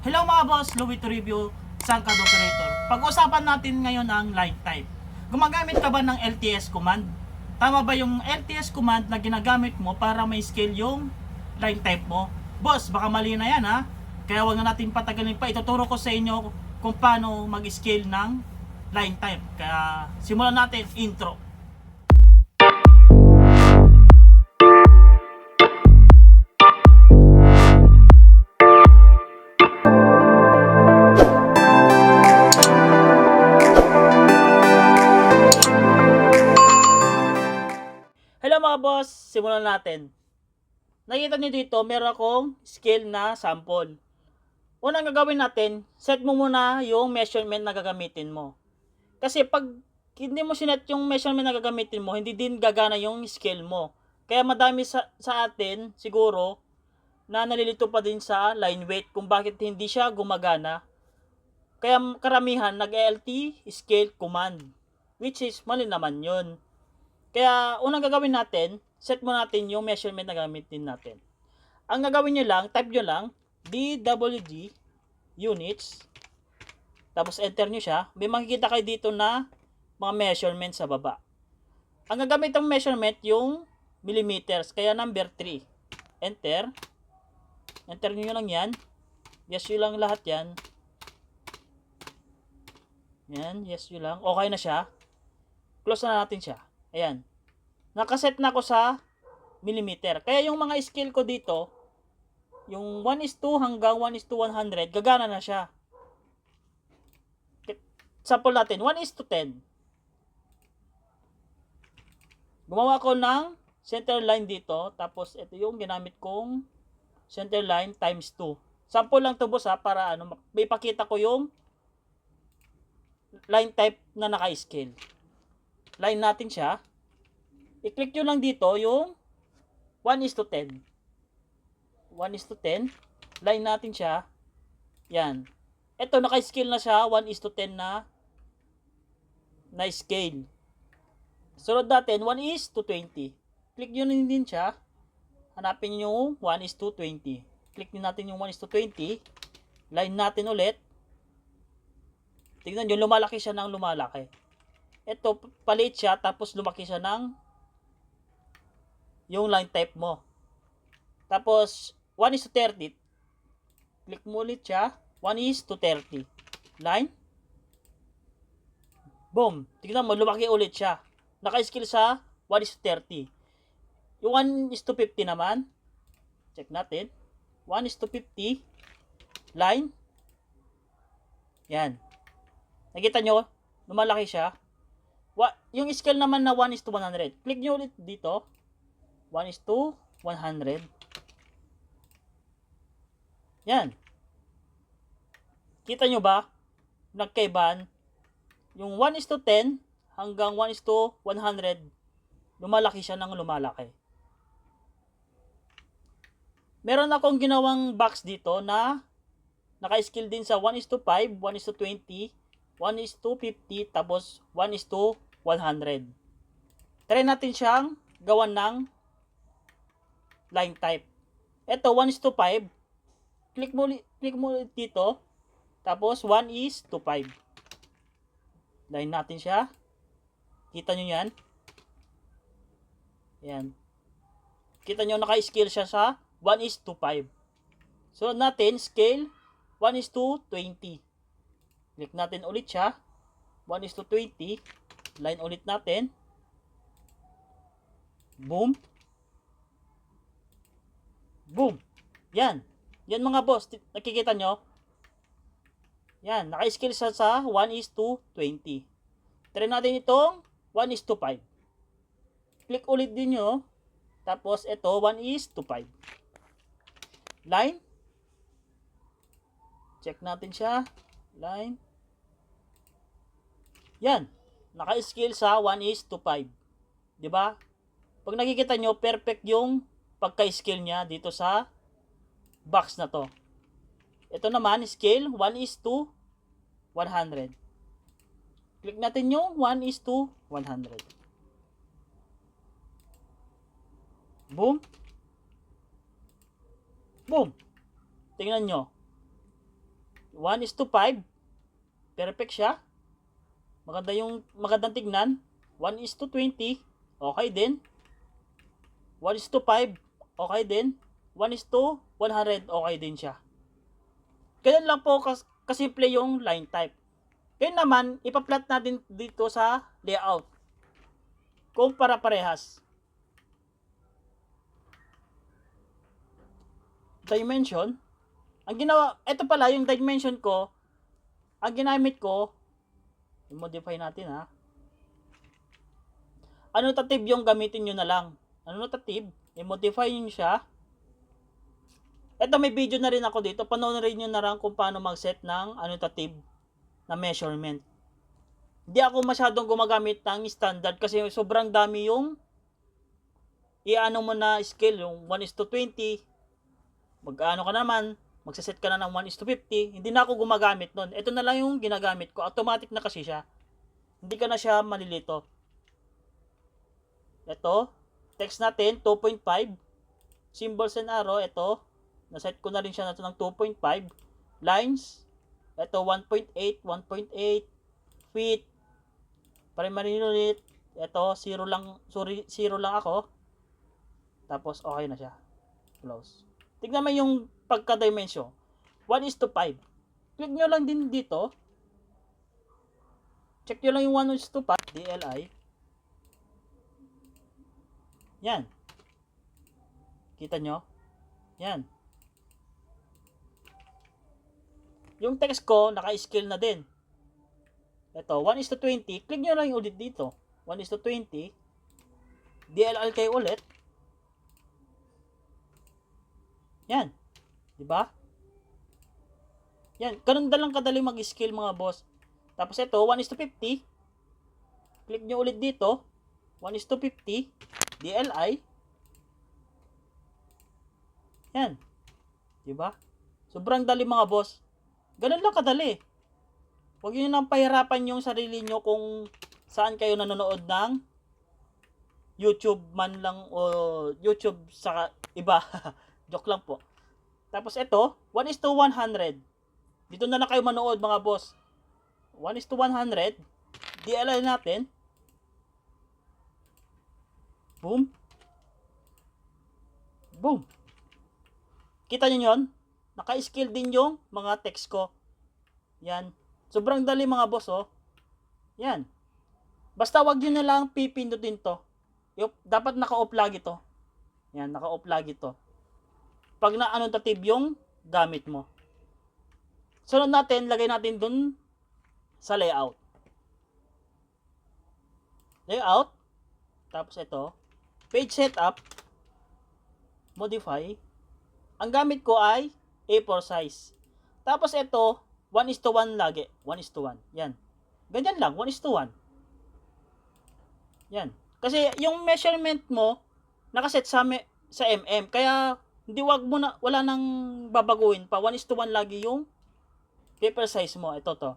Hello mga boss, Louis to review Sangkad Operator. Pag-usapan natin ngayon ang line type. Gumagamit ka ba ng LTS command? Tama ba yung LTS command na ginagamit mo para may scale yung line type mo? Boss, baka mali na yan ha. Kaya wag na natin patagalin pa. Ituturo ko sa inyo kung paano mag-scale ng line type. Kaya simulan natin intro. Simulan natin. Nakita niyo dito, meron akong scale na sample. Unang gagawin natin, set mo muna yung measurement na gagamitin mo. Kasi pag hindi mo sinet yung measurement na gagamitin mo, hindi din gagana yung scale mo. Kaya madami sa, sa atin, siguro, na nalilito pa din sa line weight kung bakit hindi siya gumagana. Kaya karamihan nag-LT scale command. Which is, mali naman yun. Kaya, unang gagawin natin, set mo natin yung measurement na gamitin natin. Ang gagawin nyo lang, type nyo lang, DWG units, tapos enter nyo siya, may makikita kayo dito na mga measurement sa baba. Ang gagamit ng measurement, yung millimeters, kaya number 3. Enter. Enter nyo lang yan. Yes, yun lang lahat yan. Yan, yes, yun lang. Okay na siya. Close na natin siya. Ayan. Nakaset na ako sa millimeter. Kaya yung mga scale ko dito, yung 1 is 2 hanggang 1 is to 100, gagana na siya. Sample natin, 1 is to 10. Gumawa ko ng center line dito, tapos ito yung ginamit kong center line times 2. Sample lang to boss ha, para ano, may pakita ko yung line type na naka-scale. Line natin siya. I-click nyo lang dito yung 1 is to 10. 1 is to 10. Line natin siya. Yan. Ito, naka-scale na siya. 1 is to 10 na na scale. Sunod natin, 1 is to 20. Click nyo din siya. Hanapin nyo yung 1 is to 20. Click nyo natin yung 1 is to 20. Line natin ulit. Tingnan nyo, lumalaki siya ng lumalaki. Ito, palit siya, tapos lumaki siya ng yung line type mo. Tapos, 1 is to 30. Click mo ulit siya. 1 is to 30. Line. Boom. Tingnan mo, lumaki ulit siya. Naka-skill sa 1 is to 30. Yung 1 is to 50 naman. Check natin. 1 is to 50. Line. Yan. Nakita nyo? Lumalaki siya. Wa, yung scale naman na 1 is to 100. Click nyo ulit dito. 1 is to 100. Yan. Kita nyo ba? Nagkaiban. Yung 1 is to 10 hanggang 1 is to 100, lumalaki siya ng lumalaki. Meron akong ginawang box dito na naka-skill din sa 1 is to 5, 1 is to 20, 1 is to 50, tapos 1 is to 100. Try natin siyang gawan ng line type. Ito, 1 is to 5. Click mo, click mo dito. Tapos, 1 is to 5. Line natin siya. Kita nyo yan? Yan. Kita nyo, naka-scale siya sa 1 is to 5. So, natin, scale 1 is to 20. Click natin ulit siya. 1 is to 20. Line ulit natin. Boom. Boom. Yan. Yan mga boss. Nakikita nyo? Yan. Naka-scale siya sa 1 is to 20. Try natin itong 1 is to 5. Click ulit din nyo. Tapos ito 1 is to 5. Line. Check natin siya. Line. Yan. Naka-scale sa 1 is to 5. 'Di ba? Pag nakikita nyo, perfect yung pagka-scale niya dito sa box na to. Ito naman, scale 1 is to 100. Click natin yung 1 is to 100. Boom. Boom. Tingnan nyo. 1 is to 5. Perfect siya. Maganda yung magandang tignan. 1 is to 20. Okay din. 1 is to 5. Okay din. 1 is to 100. Okay din siya. Ganyan lang po kas kasimple yung line type. Ngayon naman, ipa-plot natin dito sa layout. Kung para parehas. Dimension. Ang ginawa, ito pala yung dimension ko. Ang ginamit ko, i-modify natin ha. Annotative yung gamitin nyo na lang. Annotative, i-modify nyo siya. Ito may video na rin ako dito. Panoorin nyo na lang kung paano mag-set ng annotative na measurement. Hindi ako masyadong gumagamit ng standard kasi sobrang dami yung i-ano mo na scale, yung 1 is to 20. Mag-ano ka naman, magsaset ka na ng 1 is to 50. Hindi na ako gumagamit nun. Ito na lang yung ginagamit ko. Automatic na kasi siya. Hindi ka na siya malilito. Ito, text natin, 2.5. Symbols and arrow, ito. Naset ko na rin siya na ito ng 2.5. Lines, ito 1.8, 1.8. Feet, primary unit, ito, 0 lang, sorry, 0 lang ako. Tapos, okay na siya. Close. Tignan mo yung pagka-dimension. 1 is to 5. Click nyo lang din dito. Check nyo lang yung 1 is to 5, DLI. Yan. Kita nyo? Yan. Yung text ko, naka-scale na din. Ito, 1 is to 20. Click nyo lang ulit dito. 1 is to 20. DLL kayo ulit. Yan. Di ba? Yan. Ganun na lang kadali mag-scale mga boss. Tapos ito, 1 is to 50. Click nyo ulit dito. 1 is to 50. DLI. Yan. Di ba? Sobrang dali mga boss. Ganun lang kadali. Huwag nyo nang pahirapan yung sarili nyo kung saan kayo nanonood ng YouTube man lang o YouTube sa iba. Joke lang po. Tapos ito, 1 is to 100. Dito na lang kayo manood mga boss. 1 is to 100. DLI natin. Boom. Boom. Kita nyo yun? Naka-skill din yung mga text ko. Yan. Sobrang dali mga boss, oh. Yan. Basta wag nyo na lang pipindutin to. Yup, dapat naka-off lagi to. Yan, naka-off lagi to. Pag na-annotative yung gamit mo. Sunod natin, lagay natin dun sa layout. Layout. Tapos ito. Page setup. Modify. Ang gamit ko ay A4 size. Tapos ito, 1 is to 1 lagi. 1 is to 1. Yan. Ganyan lang, 1 is to 1. Yan. Kasi yung measurement mo, nakaset sa, me, sa mm. Kaya, hindi wag mo na, wala nang babaguhin pa. 1 is to 1 lagi yung paper size mo. Ito to.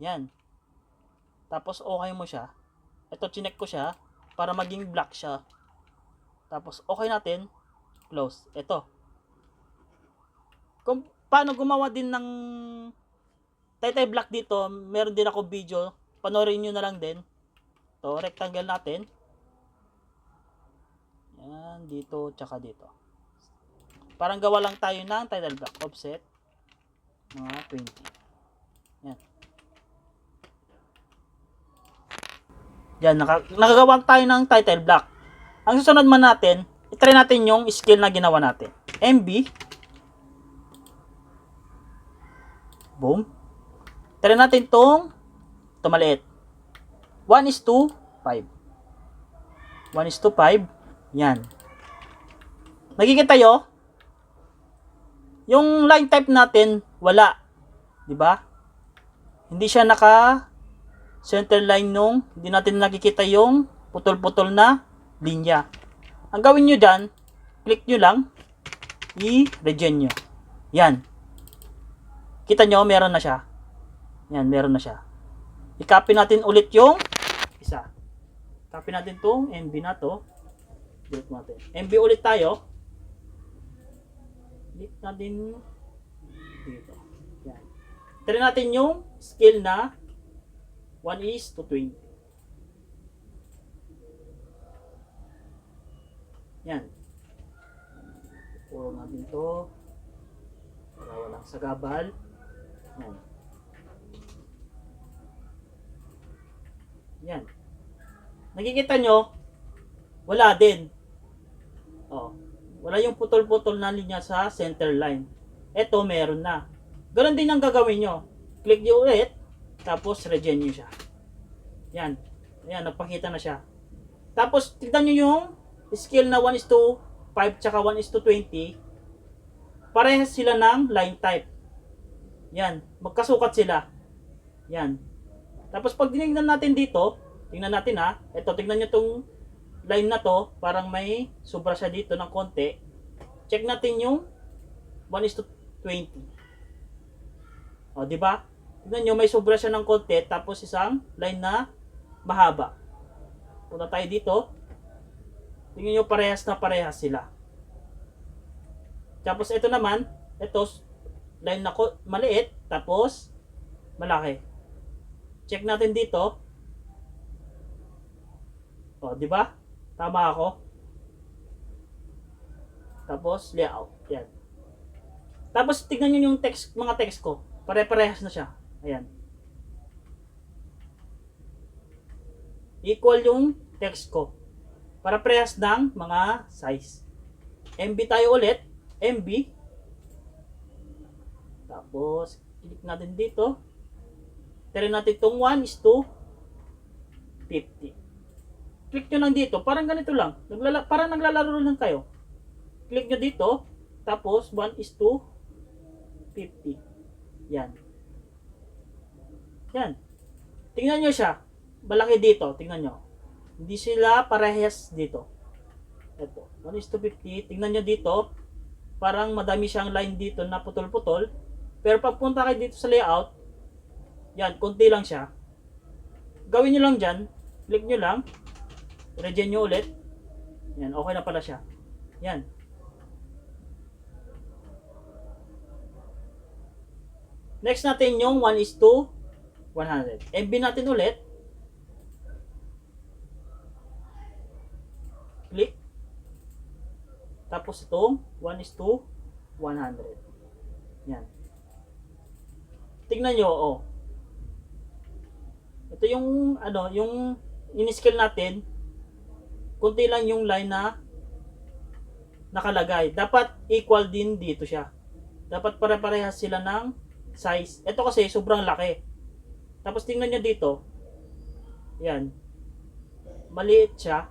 Yan. Tapos, okay mo siya. Ito, chinek ko siya para maging black siya. Tapos, okay natin. Close. Ito. Kung paano gumawa din ng Taytay Black dito, meron din ako video. Panoorin nyo na lang din. To, rectangle natin. Yan, dito, tsaka dito. Parang gawa lang tayo ng title block. Offset. Mga 20. Yan. Yan, naka, nakagawa tayo ng title block. Ang susunod man natin, itry natin yung skill na ginawa natin. MB. Boom. Try natin tong tumaliit. 1 is to 5. 1 is to 5. Yan. Nakikita yo? Yung line type natin, wala. 'Di ba? Hindi siya naka center line nung hindi natin nakikita yung putol-putol na linya. Ang gawin nyo dyan, click nyo lang, i-regen nyo. Yan. Kita nyo, meron na siya. Yan, meron na siya. I-copy natin ulit yung isa. Copy natin tong MB na to. Delete natin. MB ulit tayo. Delete natin dito. Yan. Try natin yung scale na 1 is to 20. Yan. Puro natin to. Para walang sagabal. Yan. Yan. Nakikita nyo, wala din. Oh, wala yung putol-putol na linya sa center line. Ito, meron na. Ganon din ang gagawin nyo. Click nyo ulit, tapos regen nyo siya. Yan. Yan, nagpakita na siya. Tapos, tignan nyo yung scale na 1 is to 5 tsaka 1 is to 20. Parehas sila ng line type. Yan. Magkasukat sila. Yan. Tapos pag tinignan natin dito, tingnan natin ha. Ito, tingnan nyo tong line na to. Parang may sobra siya dito ng konti. Check natin yung 1 is to 20. O, di ba? Tingnan nyo, may sobra siya ng konti. Tapos isang line na mahaba. Punta tayo dito. Tingnan nyo, parehas na parehas sila. Tapos ito naman, ito, line na maliit, tapos malaki. Check natin dito. O, di ba? Tama ako. Tapos layout. Yan. Tapos tignan niyo yung text, mga text ko. Pare-parehas na siya. Ayan. Equal yung text ko. Para parehas ng mga size. MB tayo ulit. MB. Tapos, click natin dito. Try natin itong 1 is to 50. Click nyo lang dito. Parang ganito lang. Naglala parang naglalaro lang kayo. Click nyo dito. Tapos, 1 is to 50. Yan. Yan. Tingnan nyo siya. Malaki dito. Tingnan nyo. Hindi sila parehas dito. Ito. 1 is to 50. Tingnan nyo dito. Parang madami siyang line dito na putol-putol. Pero pagpunta kayo dito sa layout, yan, konti lang siya. Gawin nyo lang dyan. Click nyo lang. Regen nyo ulit. Yan, okay na pala siya. Yan. Next natin yung 1 is to 100. MB natin ulit. Click. Tapos itong 1 is to 100. Yan. Tingnan nyo, oh. Ito yung, ano, yung in-scale natin, kunti lang yung line na nakalagay. Dapat equal din dito siya. Dapat pare-parehas sila ng size. Ito kasi sobrang laki. Tapos tingnan nyo dito. Yan. Maliit siya.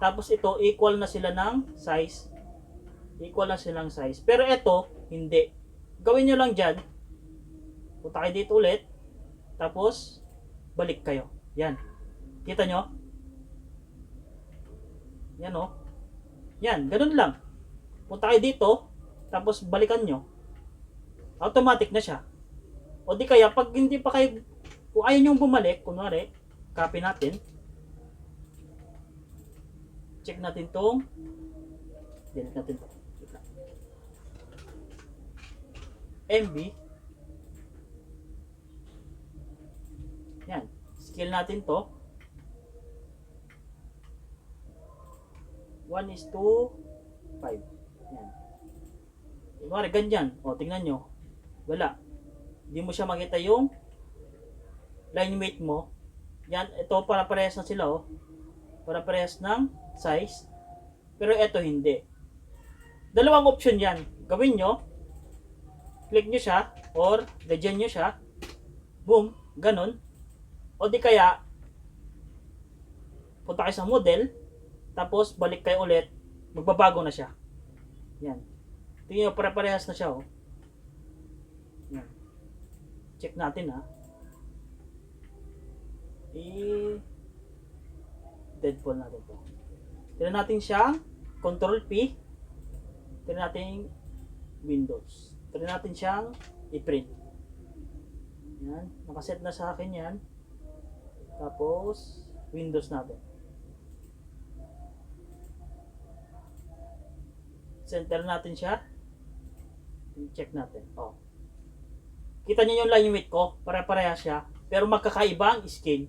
Tapos ito, equal na sila ng size. Equal na silang size. Pero ito, hindi. Gawin nyo lang dyan. Punta kayo dito ulit. Tapos, balik kayo. Yan. Kita nyo? Yan o. Oh. Yan, ganun lang. Punta kayo dito. Tapos, balikan nyo. Automatic na siya. O di kaya, pag hindi pa kayo, kung ayaw nyo bumalik, kunwari, copy natin. Check natin tong delete natin to. MB Yan. Skill natin to. 1 is to 5. Yan. Kunwari, ganyan. O, tingnan nyo. Wala. Hindi mo siya makita yung line weight mo. Yan, ito para parehas na sila, oh. Para parehas ng size. Pero ito hindi. Dalawang option yan. Gawin nyo. Click nyo siya. Or, gadyan nyo siya. Boom. Ganon. O di kaya, punta kayo sa model, tapos balik kayo ulit, magbabago na siya. Yan. Tingnan nyo, pare-parehas na siya, oh. Check natin, ha. I deadfall natin to. Tira natin siya, Control P. Tira natin Windows. Tira natin siyang i-print. Yan. Nakaset na sa akin yan. Tapos, Windows natin. Center natin siya. I-check natin. Oh. Kita niyo yung line weight ko, pare-parehas siya. Pero magkakaiba ang scale.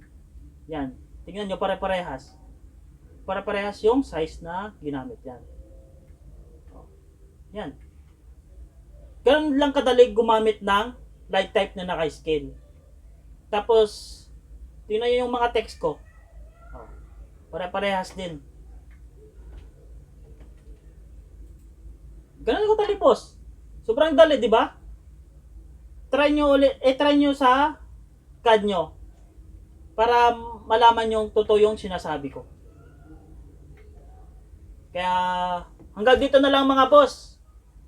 Yan. Tingnan niyo pare-parehas. Pare-parehas yung size na ginamit yan. Oh. Yan. Ganun lang kadali gumamit ng light type na naka-scale. Tapos, tingnan niyo yung mga text ko. Oh. Pare-parehas din. Ganun ko tali, boss. Sobrang dali, di ba? Try nyo ulit, eh try nyo sa CAD nyo. Para malaman yung totoo yung sinasabi ko. Kaya, hanggang dito na lang mga boss.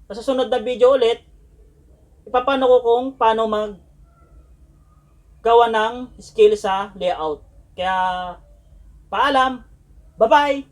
Sa susunod na video ulit, ipapano ko kung paano mag gawa ng skill sa layout. Kaya, paalam. Bye-bye!